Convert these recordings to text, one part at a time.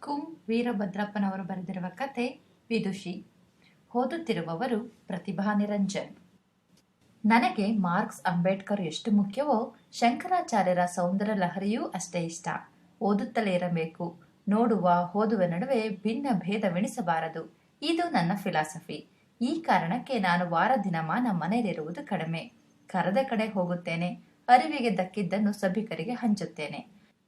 ಕುಂ ವೀರಭದ್ರಪ್ಪನವರು ಬರೆದಿರುವ ಕತೆ ವಿದುಷಿ. ಓದುತ್ತಿರುವವರು ಪ್ರತಿಭಾ ನಿರಂಜನ್. ನನಗೆ ಮಾರ್ಕ್ಸ್ ಅಂಬೇಡ್ಕರ್ ಎಷ್ಟು ಮುಖ್ಯವೋ ಶಂಕರಾಚಾರ್ಯರ ಸೌಂದರ್ಯ ಲಹರಿಯೂ ಅಷ್ಟೇ ಇಷ್ಟ. ಓದುತ್ತಲೇ ಇರಬೇಕು. ನೋಡುವ, ಓದುವ ನಡುವೆ ಭಿನ್ನ ಭೇದವೆಣಿಸಬಾರದು. ಇದು ನನ್ನ ಫಿಲಾಸಫಿ. ಈ ಕಾರಣಕ್ಕೆ ನಾನು ವಾರ ದಿನಮಾನ ಮನೆಯಲ್ಲಿರುವುದು ಕಡಿಮೆ. ಕರದ ಕಡೆ ಹೋಗುತ್ತೇನೆ. ಅರಿವಿಗೆ ದಕ್ಕಿದ್ದನ್ನು ಸಭಿಕರಿಗೆ ಹಂಚುತ್ತೇನೆ.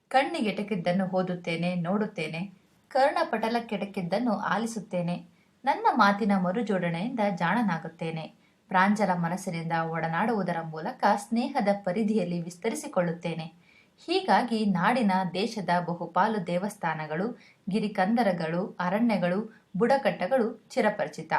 ಕಣ್ಣಿಗೆಟಕಿದ್ದನ್ನು ಓದುತ್ತೇನೆ, ನೋಡುತ್ತೇನೆ. ಕರ್ಣಪಟಲಕ್ಕೆಟಕಿದ್ದನ್ನು ಆಲಿಸುತ್ತೇನೆ. ನನ್ನ ಮಾತಿನ ಮರುಜೋಡಣೆಯಿಂದ ಜಾಣನಾಗುತ್ತೇನೆ. ಪ್ರಾಂಜಲ ಮನಸ್ಸಿನಿಂದ ಒಡನಾಡುವುದರ ಮೂಲಕ ಸ್ನೇಹದ ಪರಿಧಿಯಲ್ಲಿ ವಿಸ್ತರಿಸಿಕೊಳ್ಳುತ್ತೇನೆ. ಹೀಗಾಗಿ ನಾಡಿನ ದೇಶದ ಬಹುಪಾಲು ದೇವಸ್ಥಾನಗಳು, ಗಿರಿಕಂದರಗಳು, ಅರಣ್ಯಗಳು, ಬುಡಕಟ್ಟಗಳು ಚಿರಪರಿಚಿತ.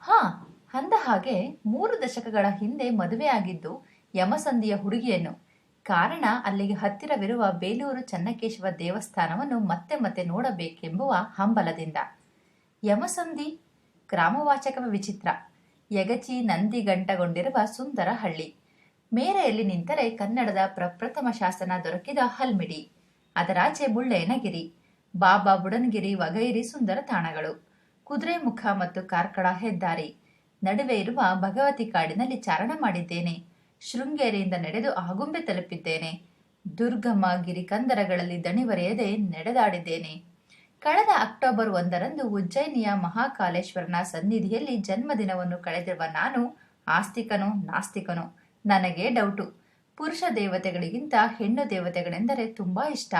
ಹಾ, ಅಂದ ಹಾಗೆ ಮೂರು ದಶಕಗಳ ಹಿಂದೆ ಮದುವೆಯಾಗಿದ್ದು ಯಮಸಂಧಿಯ ಹುಡುಗಿಯನ್ನು ಕಾರಣ ಅಲ್ಲಿಗೆ ಹತ್ತಿರವಿರುವ ಬೇಲೂರು ಚನ್ನಕೇಶವ ದೇವಸ್ಥಾನವನ್ನು ಮತ್ತೆ ಮತ್ತೆ ನೋಡಬೇಕೆಂಬುವ ಹಂಬಲದಿಂದ. ಯಮಸಂಧಿ ಗ್ರಾಮವಾಚಕ ವಿಚಿತ್ರ. ಯಗಚಿ ನಂದಿ ಗಂಟಗೊಂಡಿರುವ ಸುಂದರ ಹಳ್ಳಿ ಮೇರೆಯಲ್ಲಿ ನಿಂತರೆ ಕನ್ನಡದ ಪ್ರಪ್ರಥಮ ಶಾಸನ ದೊರಕಿದ ಹಲ್ಮಿಡಿ. ಅದರಾಚೆ ಬುಳ್ಳಯ್ಯನಗಿರಿ ಬಾಬಾ ಬುಡನ್ಗಿರಿ, ವಗೈರಿ ಸುಂದರ ತಾಣಗಳು. ಕುದುರೆಮುಖ ಮತ್ತು ಕಾರ್ಕಳ ಹೆದ್ದಾರಿ. ನಡುವೆ ಇರುವ ಭಗವತಿ ಕಾಡಿನಲ್ಲಿ ಚಾರಣ ಮಾಡಿದ್ದೇನೆ. ಶೃಂಗೇರಿಯಿಂದ ನಡೆದು ಆಗುಂಬೆ ತಲುಪಿದ್ದೇನೆ. ದುರ್ಗಮ ಗಿರಿಕಂದರಗಳಲ್ಲಿ ದಣಿವರೆಯದೆ ನಡೆದಾಡಿದ್ದೇನೆ. ಕಳೆದ ಅಕ್ಟೋಬರ್ ಒಂದರಂದು ಉಜ್ಜಯಿನಿಯ ಮಹಾಕಾಲೇಶ್ವರನ ಸನ್ನಿಧಿಯಲ್ಲಿ ಜನ್ಮದಿನವನ್ನು ಕಳೆದಿರುವ ನಾನು, ಆಸ್ತಿಕನು ನಾಸ್ತಿಕನೋ, ನನಗೆ ಡೌಟು. ಪುರುಷ ದೇವತೆಗಳಿಗಿಂತ ಹೆಣ್ಣು ದೇವತೆಗಳೆಂದರೆ ತುಂಬಾ ಇಷ್ಟ.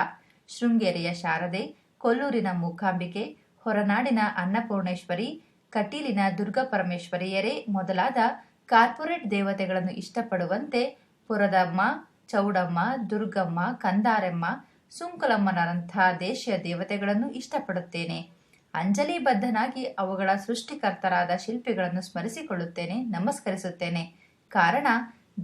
ಶೃಂಗೇರಿಯ ಶಾರದೆ, ಕೊಲ್ಲೂರಿನ ಮೂಕಾಂಬಿಕೆ, ಹೊರನಾಡಿನ ಅನ್ನಪೂರ್ಣೇಶ್ವರಿ, ಕಟೀಲಿನ ದುರ್ಗಪರಮೇಶ್ವರಿಯರೇ ಮೊದಲಾದ ಕಾರ್ಪೊರೇಟ್ ದೇವತೆಗಳನ್ನು ಇಷ್ಟಪಡುವಂತೆ ಪುರದಮ್ಮ, ಚೌಡಮ್ಮ, ದುರ್ಗಮ್ಮ, ಕಂದಾರಮ್ಮ ಸುಂಕುಲಮ್ಮನರಂಥ ದೇಶೀಯ ದೇವತೆಗಳನ್ನು ಇಷ್ಟಪಡುತ್ತೇನೆ. ಅಂಜಲಿ ಬದ್ಧನಾಗಿ ಅವುಗಳ ಸೃಷ್ಟಿಕರ್ತರಾದ ಶಿಲ್ಪಿಗಳನ್ನು ಸ್ಮರಿಸಿಕೊಳ್ಳುತ್ತೇನೆ, ನಮಸ್ಕರಿಸುತ್ತೇನೆ. ಕಾರಣ,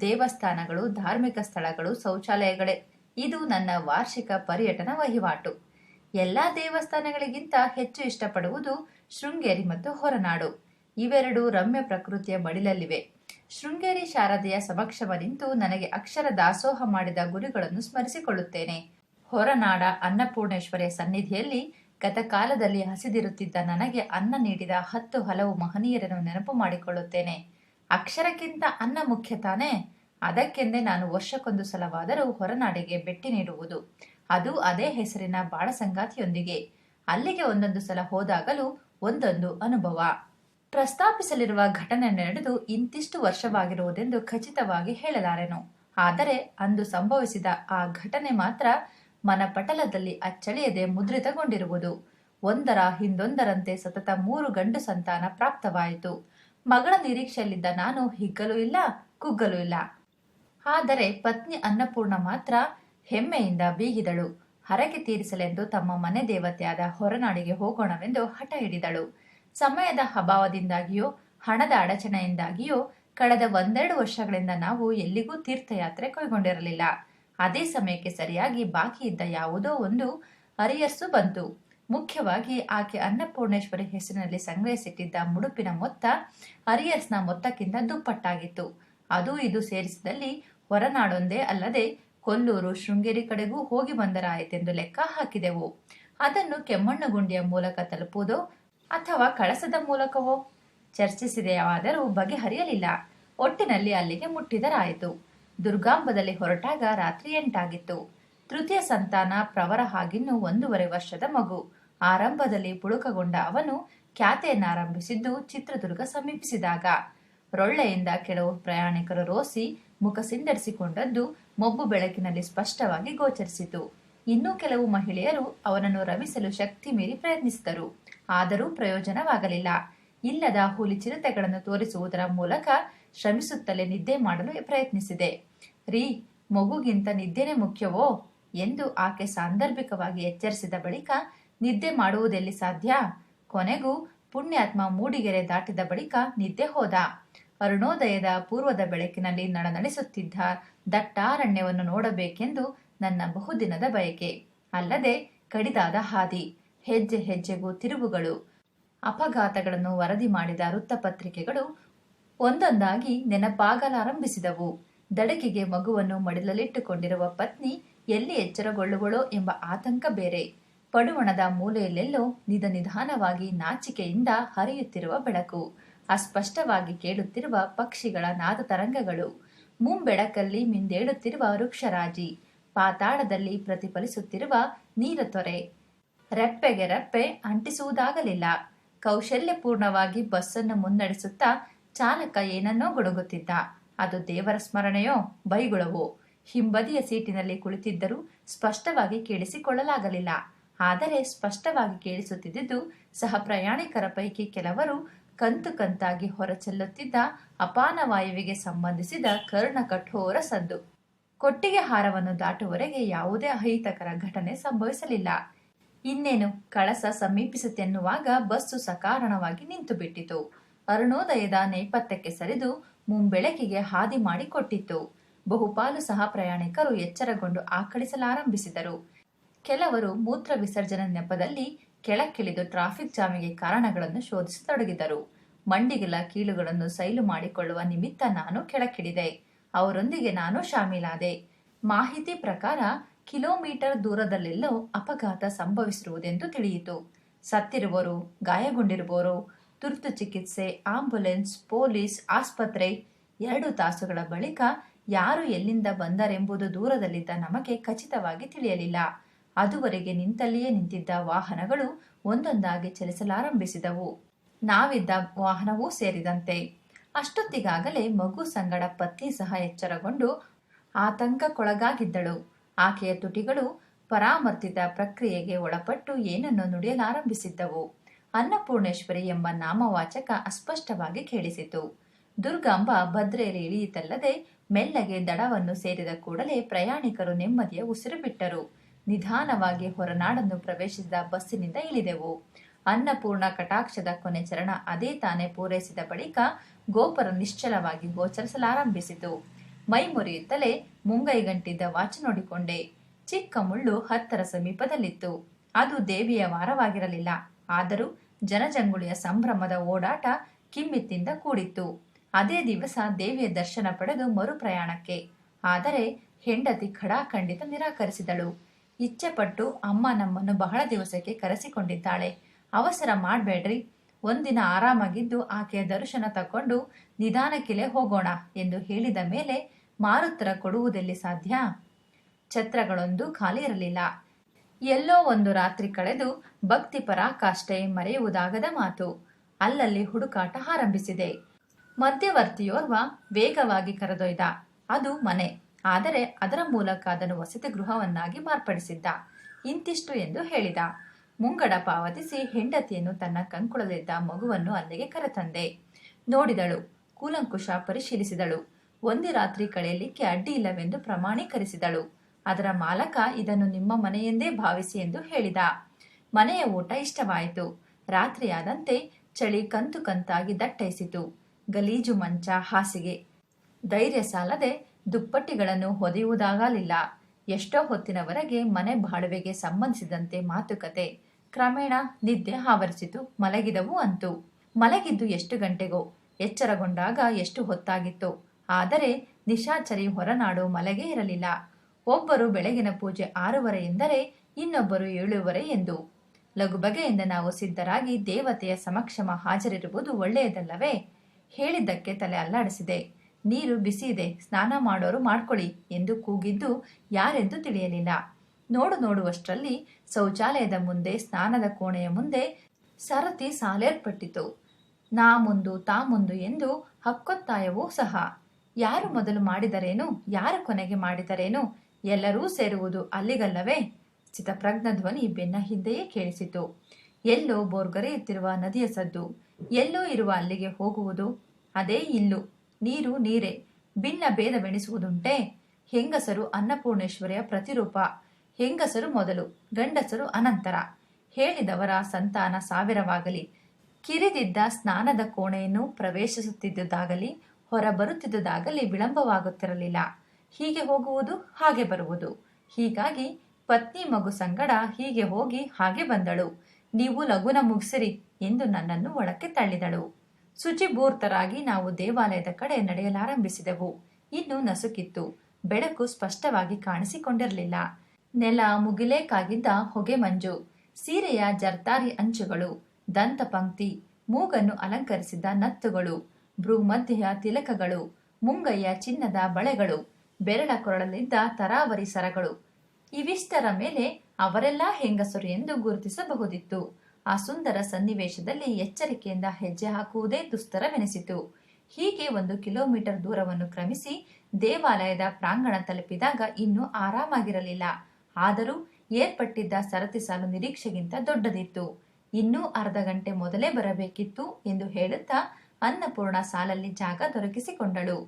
ದೇವಸ್ಥಾನಗಳು, ಧಾರ್ಮಿಕ ಸ್ಥಳಗಳು, ಶೌಚಾಲಯಗಳೇ. ಇದು ನನ್ನ ವಾರ್ಷಿಕ ಪರ್ಯಟನ ವಹಿವಾಟು. ಎಲ್ಲ ದೇವಸ್ಥಾನಗಳಿಗಿಂತ ಹೆಚ್ಚು ಇಷ್ಟಪಡುವುದು ಶೃಂಗೇರಿ ಮತ್ತು ಹೊರನಾಡು. ಇವೆರಡು ರಮ್ಯ ಪ್ರಕೃತಿಯ ಮಡಿಲಲ್ಲಿವೆ. ಶೃಂಗೇರಿ ಶಾರದೆಯ ಸಮಕ್ಷಮ ನಿಂತು ನನಗೆ ಅಕ್ಷರ ದಾಸೋಹ ಮಾಡಿದ ಗುರುಗಳನ್ನು ಸ್ಮರಿಸಿಕೊಳ್ಳುತ್ತೇನೆ. ಹೊರನಾಡ ಅನ್ನಪೂರ್ಣೇಶ್ವರಿಯ ಸನ್ನಿಧಿಯಲ್ಲಿ ಗತಕಾಲದಲ್ಲಿ ಹಸಿದಿರುತ್ತಿದ್ದ ನನಗೆ ಅನ್ನ ನೀಡಿದ ಹತ್ತು ಹಲವು ಮಹನೀಯರನ್ನು ನೆನಪು ಮಾಡಿಕೊಳ್ಳುತ್ತೇನೆ. ಅಕ್ಷರಕ್ಕಿಂತ ಅನ್ನ ಮುಖ್ಯ ತಾನೇ? ಅದಕ್ಕೆಂದೇ ನಾನು ವರ್ಷಕ್ಕೊಂದು ಸಲವಾದರೂ ಹೊರನಾಡಿಗೆ ಭೇಟಿ ನೀಡುವುದು. ಅದು ಅದೇ ಹೆಸರಿನ ಬಾಳ ಸಂಗಾತಿಯೊಂದಿಗೆ ಅಲ್ಲಿಗೆ ಒಂದೊಂದು ಸಲ ಹೋದಾಗಲೂ ಒಂದೊಂದು ಅನುಭವ. ಪ್ರಸ್ತಾಪಿಸಲಿರುವ ಘಟನೆ ನಡೆದು ಇಂತಿಷ್ಟು ವರ್ಷವಾಗಿರುವುದೆಂದು ಖಚಿತವಾಗಿ ಹೇಳಲಾರೆನು. ಆದರೆ ಅಂದು ಸಂಭವಿಸಿದ ಆ ಘಟನೆ ಮಾತ್ರ ಮನಪಟಲದಲ್ಲಿ ಅಚ್ಚಳಿಯದೆ ಮುದ್ರಿತಗೊಂಡಿರುವುದು. ಒಂದರ ಹಿಂದೊಂದರಂತೆ ಸತತ ಮೂರು ಗಂಡು ಸಂತಾನ ಪ್ರಾಪ್ತವಾಯಿತು. ಮಗಳ ನಿರೀಕ್ಷೆಯಲ್ಲಿದ್ದ ನಾನು ಹಿಗ್ಗಲೂ ಇಲ್ಲ, ಕುಗ್ಗಲೂ ಇಲ್ಲ. ಆದರೆ ಪತ್ನಿ ಅನ್ನಪೂರ್ಣ ಮಾತ್ರ ಹೆಮ್ಮೆಯಿಂದ ಬೀಗಿದಳು. ಹರಕೆ ತೀರಿಸಲೆಂದು ತಮ್ಮ ಮನೆ ದೇವತೆಯಾದ ಹೊರನಾಡಿಗೆ ಹೋಗೋಣವೆಂದು ಹಠ ಹಿಡಿದಳು. ಸಮಯದ ಅಭಾವದಿಂದಾಗಿಯೋ, ಹಣದ ಅಡಚಣೆಯಿಂದಾಗಿಯೋ ಕಳೆದ ಒಂದೆರಡು ವರ್ಷಗಳಿಂದ ನಾವು ಎಲ್ಲಿಗೂ ತೀರ್ಥಯಾತ್ರೆ ಕೈಗೊಂಡಿರಲಿಲ್ಲ. ಅದೇ ಸಮಯಕ್ಕೆ ಸರಿಯಾಗಿ ಬಾಕಿ ಇದ್ದ ಯಾವುದೋ ಒಂದು ಅರಿಯರ್ಸು ಬಂತು. ಮುಖ್ಯವಾಗಿ ಆಕೆ ಅನ್ನಪೂರ್ಣೇಶ್ವರಿ ಹೆಸರಿನಲ್ಲಿ ಸಂಗ್ರಹಿಸಿಟ್ಟಿದ್ದ ಮುಡುಪಿನ ಮೊತ್ತ ಅರಿಯರ್ಸ್ನ ಮೊತ್ತಕ್ಕಿಂತ ದುಪ್ಪಟ್ಟಾಗಿತ್ತು. ಅದು ಇದು ಸೇರಿಸಿದಲ್ಲಿ ಹೊರನಾಡೊಂದೇ ಅಲ್ಲದೆ ಕೊಲ್ಲೂರು, ಶೃಂಗೇರಿ ಕಡೆಗೂ ಹೋಗಿ ಬಂದರಾಯಿತೆಂದು ಲೆಕ್ಕ ಹಾಕಿದೆವು. ಅದನ್ನು ಕೆಮ್ಮಣ್ಣುಗುಂಡಿಯ ಮೂಲಕ ತಲುಪುವುದೋ ಅಥವಾ ಕಳಸದ ಮೂಲಕವೋ? ಚರ್ಚಿಸಿದೆಯಾದರೂ ಬಗೆಹರಿಯಲಿಲ್ಲ. ಒಟ್ಟಿನಲ್ಲಿ ಅಲ್ಲಿಗೆ ಮುಟ್ಟಿದರಾಯಿತು. ದುರ್ಗಾಂಬದಲ್ಲಿ ಹೊರಟಾಗ ರಾತ್ರಿ ಎಂಟಾಗಿತ್ತು. ತೃತೀಯ ಸಂತಾನ ಪ್ರವರ ಹಾಗಿನ್ನು ಒಂದೂವರೆ ವರ್ಷದ ಮಗು. ಆರಂಭದಲ್ಲಿ ಪುಳುಕಗೊಂಡ ಅವನು ಖ್ಯಾತೆಯನ್ನಾರಂಭಿಸಿದ್ದು ಚಿತ್ರದುರ್ಗ ಸಮೀಪಿಸಿದಾಗ. ರೊಳ್ಳೆಯಿಂದ ಕೆಲವು ಪ್ರಯಾಣಿಕರು ರೋಸಿ ಮುಖ ಸಿಂಡರಿಸಿಕೊಂಡದ್ದು ಮೊಬ್ಬು ಬೆಳಕಿನಲ್ಲಿ ಸ್ಪಷ್ಟವಾಗಿ ಗೋಚರಿಸಿತು. ಇನ್ನೂ ಕೆಲವು ಮಹಿಳೆಯರು ಅವನನ್ನು ರಮಿಸಲು ಶಕ್ತಿ ಮೀರಿ ಪ್ರಯತ್ನಿಸಿದರು. ಆದರೂ ಪ್ರಯೋಜನವಾಗಲಿಲ್ಲ. ಇಲ್ಲದ ಹುಲಿ ಚಿರತೆಗಳನ್ನು ತೋರಿಸುವುದರ ಮೂಲಕ ಶ್ರಮಿಸುತ್ತಲೇ ನಿದ್ದೆ ಮಾಡಲು ಪ್ರಯತ್ನಿಸಿದೆ. ರೀ, ಮಗುಗಿಂತ ನಿದ್ದೆನೇ ಮುಖ್ಯವೋ ಎಂದು ಆಕೆ ಸಾಂದರ್ಭಿಕವಾಗಿ ಎಚ್ಚರಿಸಿದ ಬಳಿಕ, ನಿದ್ದೆ ಮಾಡುವುದೆಲ್ಲಿ ಸಾಧ್ಯ? ಕೊನೆಗೂ ಪುಣ್ಯಾತ್ಮ ಮೂಡಿಗೆರೆ ದಾಟಿದ ಬಳಿಕ ನಿದ್ದೆ ಹೋದ. ಅರುಣೋದಯದ ಪೂರ್ವದ ಬೆಳಕಿನಲ್ಲಿ ನಡನಡಿಸುತ್ತಿದ್ದ ದಟ್ಟಾರಣ್ಯವನ್ನು ನೋಡಬೇಕೆಂದು ನನ್ನ ಬಹುದಿನದ ಬಯಕೆ. ಅಲ್ಲದೆ ಕಡಿದಾದ ಹಾದಿ, ಹೆಜ್ಜೆ ಹೆಜ್ಜೆಗೂ ತಿರುವುಗಳು, ಅಪಘಾತಗಳನ್ನು ವರದಿ ಮಾಡಿದ ವೃತ್ತಪತ್ರಿಕೆಗಳು ಒಂದೊಂದಾಗಿ ನೆನಪಾಗಲಾರಂಭಿಸಿದವು. ದಡಕಿಗೆ ಮಗುವನ್ನು ಮಡಿಲಲ್ಲಿಟ್ಟುಕೊಂಡಿರುವ ಪತ್ನಿ ಎಲ್ಲಿ ಎಚ್ಚರಗೊಳ್ಳುವಳೋ ಎಂಬ ಆತಂಕ ಬೇರೆ. ಪಡುವಣದ ಮೂಲೆಯಲ್ಲೆಲ್ಲೋ ನಿಧ ನಿಧಾನವಾಗಿ ನಾಚಿಕೆಯಿಂದ ಹರಿಯುತ್ತಿರುವ ಬೆಳಕು, ಅಸ್ಪಷ್ಟವಾಗಿ ಕೇಳುತ್ತಿರುವ ಪಕ್ಷಿಗಳ ನಾದ ತರಂಗಗಳು ಮುಂಬೆಳಕಲ್ಲಿ ಮಿಂದೇಳುತ್ತಿರುವ ವೃಕ್ಷರಾಜಿ ಪಾತಾಳದಲ್ಲಿ ಪ್ರತಿಫಲಿಸುತ್ತಿರುವ ನೀರತೊರೆ ರೆಪ್ಪೆಗೆ ರೆಪ್ಪೆ ಅಂಟಿಸುವುದಾಗಲಿಲ್ಲ. ಕೌಶಲ್ಯಪೂರ್ಣವಾಗಿ ಬಸ್ಸನ್ನು ಮುನ್ನಡೆಸುತ್ತಾ ಚಾಲಕ ಏನನ್ನೋ ಗುಡುಗುತ್ತಿದ್ದ. ಅದು ದೇವರ ಸ್ಮರಣೆಯೋ ಬೈಗುಳವೋ? ಹಿಂಬದಿಯ ಸೀಟಿನಲ್ಲಿ ಕುಳಿತಿದ್ದರೂ ಸ್ಪಷ್ಟವಾಗಿ ಕೇಳಿಸಿಕೊಳ್ಳಲಾಗಲಿಲ್ಲ. ಆದರೆ ಸ್ಪಷ್ಟವಾಗಿ ಕೇಳಿಸುತ್ತಿದ್ದುದು ಸಹ ಪ್ರಯಾಣಿಕರ ಪೈಕಿ ಕೆಲವರು ಕಂತು ಕಂತಾಗಿ ಹೊರಚೆಲ್ಲುತ್ತಿದ್ದ ಅಪಾನ ವಾಯುವಿಗೆ ಸಂಬಂಧಿಸಿದ ಕರ್ಣ ಕಠೋರ ಸದ್ದು ಕೊಟ್ಟಿಗೆ ಹಾರವನ್ನು ದಾಟುವವರೆಗೆ ಯಾವುದೇ ಅಹಿತಕರ ಘಟನೆ ಸಂಭವಿಸಲಿಲ್ಲ. ಇನ್ನೇನು ಕಳಸ ಸಮೀಪಿಸುತ್ತೆನ್ನುವಾಗ ಬಸ್ಸು ಸಕಾರಣವಾಗಿ ನಿಂತು ಬಿಟ್ಟಿತು ಅರುಣೋದಯದ ನೇಪಥ್ಯಕ್ಕೆ ಸರಿದು ಮುಂಬೆಳಕಿಗೆ ಹಾದಿ ಮಾಡಿಕೊಟ್ಟಿತ್ತು. ಬಹುಪಾಲು ಸಹ ಪ್ರಯಾಣಿಕರು ಎಚ್ಚರಗೊಂಡು ಆಕಳಿಸಲಾರಂಭಿಸಿದರು. ಕೆಲವರು ಮೂತ್ರ ವಿಸರ್ಜನೆ ನೆಪದಲ್ಲಿ ಕೆಳಕ್ಕಿಳಿದು ಟ್ರಾಫಿಕ್ ಜಾಮಿಗೆ ಕಾರಣಗಳನ್ನು ಶೋಧಿಸತೊಡಗಿದರು. ಮಂಡಿಗೆಲ ಕೀಲುಗಳನ್ನು ಸೈಲು ಮಾಡಿಕೊಳ್ಳುವ ನಿಮಿತ್ತ ನಾನು ಕೆಳಕ್ಕಿಳಿದೆ. ಅವರೊಂದಿಗೆ ನಾನು ಶಾಮೀಲಾದೆ. ಮಾಹಿತಿ ಪ್ರಕಾರ ಕಿಲೋಮೀಟರ್ ದೂರದಲ್ಲೆಲ್ಲೋ ಅಪಘಾತ ಸಂಭವಿಸಿರುವುದೆಂದು ತಿಳಿಯಿತು. ಸತ್ತಿರುವರು ಗಾಯಗೊಂಡಿರುವವರು ತುರ್ತು ಚಿಕಿತ್ಸೆ ಆಂಬ್ಯುಲೆನ್ಸ್ ಪೊಲೀಸ್, ಆಸ್ಪತ್ರೆ, ಎರಡು ತಾಸುಗಳ ಬಳಿಕ ಯಾರು ಎಲ್ಲಿಂದ ಬಂದರೆಂಬುದು ದೂರದಲ್ಲಿದ್ದ ನಮಗೆ ಖಚಿತವಾಗಿ ತಿಳಿಯಲಿಲ್ಲ. ಅದುವರೆಗೆ ನಿಂತಲ್ಲಿಯೇ ನಿಂತಿದ್ದ ವಾಹನಗಳು ಒಂದೊಂದಾಗಿ ಚಲಿಸಲಾರಂಭಿಸಿದವು. ನಾವಿದ್ದ ವಾಹನವೂ ಸೇರಿದಂತೆ. ಅಷ್ಟೊತ್ತಿಗಾಗಲೇ ಮಗು ಸಂಗಡ ಪತ್ನಿ ಸಹ ಎಚ್ಚರಗೊಂಡು ಆತಂಕಕ್ಕೊಳಗಾಗಿದ್ದಳು. ಆಕೆಯ ತುಟಿಗಳು ಪರಾಮರ್ತಿತ ಪ್ರಕ್ರಿಯೆಗೆ ಒಳಪಟ್ಟು ಏನನ್ನು ನುಡಿಯಲಾರಂಭಿಸಿದ್ದವು. ಅನ್ನಪೂರ್ಣೇಶ್ವರಿ ಎಂಬ ನಾಮವಾಚಕ ಅಸ್ಪಷ್ಟವಾಗಿ ಕೇಳಿಸಿತು. ದುರ್ಗಾಂಬ ಭದ್ರೆಯಲ್ಲಿ ಇಳಿಯಿತಲ್ಲದೆ ಮೆಲ್ಲಗೆ ದಡವನ್ನು ಸೇರಿದ ಕೂಡಲೇ ಪ್ರಯಾಣಿಕರು ನೆಮ್ಮದಿಯ ಉಸಿರು ಬಿಟ್ಟರು ನಿಧಾನವಾಗಿ ಹೊರನಾಡನ್ನು ಪ್ರವೇಶಿಸಿದ ಬಸ್ಸಿನಿಂದ ಇಳಿದೆವು. ಅನ್ನಪೂರ್ಣ ಕಟಾಕ್ಷದ ಕೊನೆ ಚರಣ ಅದೇ ತಾನೇ ಪೂರೈಸಿದ ಬಳಿಕ ಗೋಪುರ ನಿಶ್ಚಲವಾಗಿ ಗೋಚರಿಸಲಾರಂಭಿಸಿತು. ಮೈ ಮುರಿಯುತ್ತಲೇ ಮುಂಗೈಗಂಟಿದ್ದ ವಾಚ್ ನೋಡಿಕೊಂಡೆ. ಚಿಕ್ಕ ಮುಳ್ಳು ಹತ್ತರ ಸಮೀಪದಲ್ಲಿತ್ತು. ಅದು ದೇವಿಯ ವಾರವಾಗಿರಲಿಲ್ಲ. ಆದರೂ ಜನಜಂಗುಳಿಯ ಸಂಭ್ರಮದ ಓಡಾಟ ಕಿಮ್ಮಿತ್ತಿಂದ ಕೂಡಿತ್ತು. ಅದೇ ದಿವಸ ದೇವಿಯ ದರ್ಶನ ಪಡೆದು ಮರು ಪ್ರಯಾಣಕ್ಕೆ. ಆದರೆ ಹೆಂಡತಿ ಖಡಾಖಂಡಿತ ನಿರಾಕರಿಸಿದಳು. ಇಚ್ಛೆಪಟ್ಟು ಅಮ್ಮ ನಮ್ಮನ್ನು ಬಹಳ ದಿವಸಕ್ಕೆ ಕರೆಸಿಕೊಂಡಿದ್ದಾಳೆ. ಅವಸರ ಮಾಡಬೇಡ್ರಿ. ಒಂದಿನ ಆರಾಮಾಗಿದ್ದು ಆಕೆಯ ದರ್ಶನ ತಕೊಂಡು ನಿಧಾನಕ್ಕಿಲೆ ಹೋಗೋಣ ಎಂದು ಹೇಳಿದ ಮೇಲೆ ಮಾರುತ್ತರ ಕೊಡುವುದೆಲ್ಲಿ ಸಾಧ್ಯ? ಛತ್ರಗಳೊಂದು ಖಾಲಿ ಇರಲಿಲ್ಲ. ಎಲ್ಲೋ ಒಂದು ರಾತ್ರಿ ಕಳೆದು ಭಕ್ತಿ ಪರಾಕಾಷ್ಠೆ ಮರೆಯುವುದಾಗದ ಮಾತು. ಅಲ್ಲಲ್ಲಿ ಹುಡುಕಾಟ ಆರಂಭಿಸಿದೆ. ಮಧ್ಯವರ್ತಿಯೋರ್ವ ವೇಗವಾಗಿ ಕರೆದೊಯ್ದ. ಅದು ಮನೆ. ಆದರೆ ಅದರ ಮೂಲಕ ಅದನ್ನು ವಸತಿ ಗೃಹವನ್ನಾಗಿ ಮಾರ್ಪಡಿಸಿದ್ದ. ಇಂತಿಷ್ಟು ಎಂದು ಹೇಳಿದ. ಮುಂಗಡ ಪಾವತಿಸಿ ಹೆಂಡತಿಯನ್ನು ತನ್ನ ಕಂಕುಳಲಿದ್ದ ಮಗುವನ್ನು ಅಲ್ಲಿಗೆ ಕರೆತಂದೆ. ನೋಡಿದಳು ಕೂಲಂಕುಷ ಪರಿಶೀಲಿಸಿದಳು. ಒಂದೇ ರಾತ್ರಿ ಕಳೆಯಲಿಕ್ಕೆ ಅಡ್ಡಿ ಇಲ್ಲವೆಂದು ಪ್ರಮಾಣೀಕರಿಸಿದಳು. ಅದರ ಮಾಲಕ ಇದನ್ನು ನಿಮ್ಮ ಮನೆಯೆಂದೇ ಭಾವಿಸಿ ಎಂದು ಹೇಳಿದ. ಮನೆಯ ಊಟ ಇಷ್ಟವಾಯಿತು. ರಾತ್ರಿಯಾದಂತೆ ಚಳಿ ಕಂತು ಕಂತಾಗಿ ದಟ್ಟೈಸಿತು. ಗಲೀಜು ಮಂಚ ಹಾಸಿಗೆ. ಧೈರ್ಯ ಸಾಲದೆ ದುಪ್ಪಟ್ಟಿಗಳನ್ನು ಹೊದೆಯುವುದಾಗಲಿಲ್ಲ. ಎಷ್ಟೋ ಹೊತ್ತಿನವರೆಗೆ ಮನೆ ಬಾಳುವೆಗೆ ಸಂಬಂಧಿಸಿದಂತೆ ಮಾತುಕತೆ. ಕ್ರಮೇಣ ನಿದ್ದೆ ಆವರಿಸಿತು. ಮಲಗಿದವು ಅಂತು. ಮಲಗಿದ್ದು ಎಷ್ಟು ಗಂಟೆಗೋ. ಎಚ್ಚರಗೊಂಡಾಗ ಎಷ್ಟು ಹೊತ್ತಾಗಿತ್ತು. ಆದರೆ ನಿಶಾಚರಿ ಹೊರನಾಡು ಮಲಗೇ ಇರಲಿಲ್ಲ. ಒಬ್ಬರು ಬೆಳಗಿನ ಪೂಜೆ ಆರೂವರೆ ಎಂದರೆ ಇನ್ನೊಬ್ಬರು ಏಳುವರೆ ಎಂದು. ಲಘು ಬಗೆಯಿಂದ ನಾವು ಸಿದ್ಧರಾಗಿ ದೇವತೆಯ ಸಮಕ್ಷಮ ಹಾಜರಿರುವುದು ಒಳ್ಳೆಯದಲ್ಲವೇ? ಹೇಳಿದ್ದಕ್ಕೆ ತಲೆ ಅಲ್ಲಾಡಿಸಿದೆ. ನೀರು ಬಿಸಿ ಇದೆ ಸ್ನಾನ ಮಾಡೋರು ಮಾಡ್ಕೊಳ್ಳಿ ಎಂದು ಕೂಗಿದ್ದು ಯಾರೆಂದು ತಿಳಿಯಲಿಲ್ಲ. ನೋಡು ನೋಡುವಷ್ಟರಲ್ಲಿ ಶೌಚಾಲಯದ ಮುಂದೆ ಸ್ನಾನದ ಕೋಣೆಯ ಮುಂದೆ ಸರತಿ ಸಾಲೇರ್ಪಟ್ಟಿತು. ನಾ ಮುಂದು ತಾ ಮುಂದು ಎಂದು ಹಕ್ಕೊತ್ತಾಯವೂ ಸಹ. ಯಾರು ಮೊದಲು ಮಾಡಿದರೇನು, ಯಾರು ಕೊನೆಗೆ ಮಾಡಿದರೇನು, ಎಲ್ಲರೂ ಸೇರುವುದು ಅಲ್ಲಿಗಲ್ಲವೇ? ಚಿತಪ್ರಜ್ಞ ಧ್ವನಿ ಬೆನ್ನ ಹಿಂದೆಯೇ ಕೇಳಿಸಿತು. ಎಲ್ಲೋ ಬೋರ್ಗರೆಯುತ್ತಿರುವ ನದಿಯ ಸದ್ದು, ಎಲ್ಲೋ ಇರುವ ಅಲ್ಲಿಗೆ ಹೋಗುವುದು, ಅದೇ ಇಲ್ಲು, ನೀರು ನೀರೇ, ಭಿನ್ನ ಭೇದವೆಣಿಸುವುದುಂಟೆ? ಹೆಂಗಸರು ಅನ್ನಪೂರ್ಣೇಶ್ವರಿಯ ಪ್ರತಿರೂಪ ಹೆಂಗಸರು ಮೊದಲು, ಗಂಡಸರು ಅನಂತರ. ಹೇಳಿದವರ ಸಂತಾನ ಸಾವಿರವಾಗಲಿ. ಕಿರಿದಿದ್ದ ಸ್ನಾನದ ಕೋಣೆಯನ್ನು ಪ್ರವೇಶಿಸುತ್ತಿದ್ದುದಾಗಲಿ, ಹೊರಬರುತ್ತಿದ್ದುದಾಗಲಿ ವಿಳಂಬವಾಗುತ್ತಿರಲಿಲ್ಲ. ಹೀಗೆ ಹೋಗುವುದು, ಹಾಗೆ ಬರುವುದು. ಹೀಗಾಗಿ ಪತ್ನಿ ಮಗು ಸಂಗಡ ಹೀಗೆ ಹೋಗಿ ಹಾಗೆ ಬಂದಳು. ನೀವು ಲಗುನ ಮುಗಿಸಿರಿ ಎಂದು ನನ್ನನ್ನು ಒಳಕ್ಕೆ ತಳ್ಳಿದಳು. ಶುಚಿಭೂರ್ತರಾಗಿ ನಾವು ದೇವಾಲಯದ ಕಡೆ ನಡೆಯಲಾರಂಭಿಸಿದೆವು. ಇನ್ನು ನಸುಕಿತ್ತು. ಬೆಳಕು ಸ್ಪಷ್ಟವಾಗಿ ಕಾಣಿಸಿಕೊಂಡಿರಲಿಲ್ಲ. ನೆಲ ಮುಗಿಲೇಕಾಗಿದ್ದ ಹೊಗೆ ಮಂಜು ಸೀರೆಯ ಜರ್ತಾರಿ ಅಂಚುಗಳು ದಂತಪಂಕ್ತಿ ಮೂಗನ್ನು ಅಲಂಕರಿಸಿದ ನತ್ತುಗಳು, ಭ್ರೂಮಧ್ಯೆಯ ತಿಲಕಗಳು, ಮುಂಗೈಯ ಚಿನ್ನದ ಬಳೆಗಳು, ಬೆರಳ ಕೊರಳಲ್ಲಿದ್ದ ತರಾವರಿ ಸರಗಳು. ಇವಿಷ್ಟರ ಮೇಲೆ ಅವರೆಲ್ಲ ಹೆಂಗಸರು ಎಂದು ಗುರುತಿಸಬಹುದಿತ್ತು. ಆ ಸುಂದರ ಸನ್ನಿವೇಶದಲ್ಲಿ ಎಚ್ಚರಿಕೆಯಿಂದ ಹೆಜ್ಜೆ ಹಾಕುವುದೇ ದುಸ್ತರವೆನಿಸಿತು. ಹೀಗೆ ಒಂದು ಕಿಲೋಮೀಟರ್ ದೂರವನ್ನು ಕ್ರಮಿಸಿ ದೇವಾಲಯದ ಪ್ರಾಂಗಣ ತಲುಪಿದಾಗ ಇನ್ನೂ ಆರಾಮಾಗಿರಲಿಲ್ಲ. ಆದರೂ ಏರ್ಪಟ್ಟಿದ್ದ ಸರತಿ ಸಾಲು ನಿರೀಕ್ಷೆಗಿಂತ ದೊಡ್ಡದಿತ್ತು. ಇನ್ನೂ ಅರ್ಧ ಗಂಟೆ ಮೊದಲೇ ಬರಬೇಕಿತ್ತು ಎಂದು ಹೇಳುತ್ತಾ ಅನ್ನಪೂರ್ಣ ಸಾಲಲ್ಲಿ ಜಾಗ ದೊರಕಿಸಿಕೊಂಡಳು.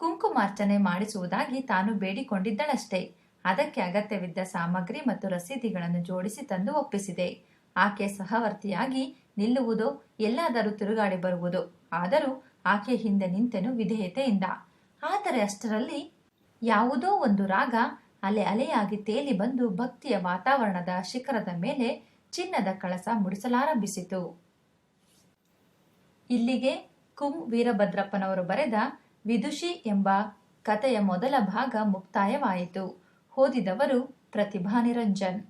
ಕುಂಕುಮಾರ್ಚನೆ ಮಾಡಿಸುವುದಾಗಿ ತಾನು ಬೇಡಿಕೊಂಡಿದ್ದಳಷ್ಟೇ. ಅದಕ್ಕೆ ಅಗತ್ಯವಿದ್ದ ಸಾಮಗ್ರಿ ಮತ್ತು ರಸೀದಿಗಳನ್ನು ಜೋಡಿಸಿ ತಂದು ಒಪ್ಪಿಸಿದೆ. ಆಕೆ ಸಹವರ್ತಿಯಾಗಿ ನಿಲ್ಲುವುದೋ, ಎಲ್ಲಾದರೂ ತಿರುಗಾಡಿ ಬರುವುದೋ, ಆದರೂ ಆಕೆ ಹಿಂದೆ ನಿಂತೆನು ವಿಧೇಯತೆಯಿಂದ. ಆದರೆ ಅಷ್ಟರಲ್ಲಿ ಯಾವುದೋ ಒಂದು ರಾಗ ಅಲೆ ಅಲೆಯಾಗಿ ತೇಲಿ ಬಂದು ಭಕ್ತಿಯ ವಾತಾವರಣದ ಶಿಖರದ ಮೇಲೆ ಚಿನ್ನದ ಕಳಸ ಮುಡಿಸಲಾರಂಭಿಸಿತು. ಇಲ್ಲಿಗೆ ಕುಂ ವೀರಭದ್ರಪ್ಪನವರು ಬರೆದ ವಿದುಷಿ ಎಂಬ ಕಥೆಯ ಮೊದಲ ಭಾಗ ಮುಕ್ತಾಯವಾಯಿತು. ಓದಿದವರು ಪ್ರತಿಭಾ ನಿರಂಜನ್.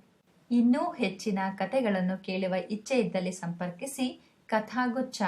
ಇನ್ನೂ ಹೆಚ್ಚಿನ ಕಥೆಗಳನ್ನು ಕೇಳುವ ಇಚ್ಛೆ ಇದ್ದಲ್ಲಿ ಸಂಪರ್ಕಿಸಿ ಕಥಾಗುಚ್ಛ.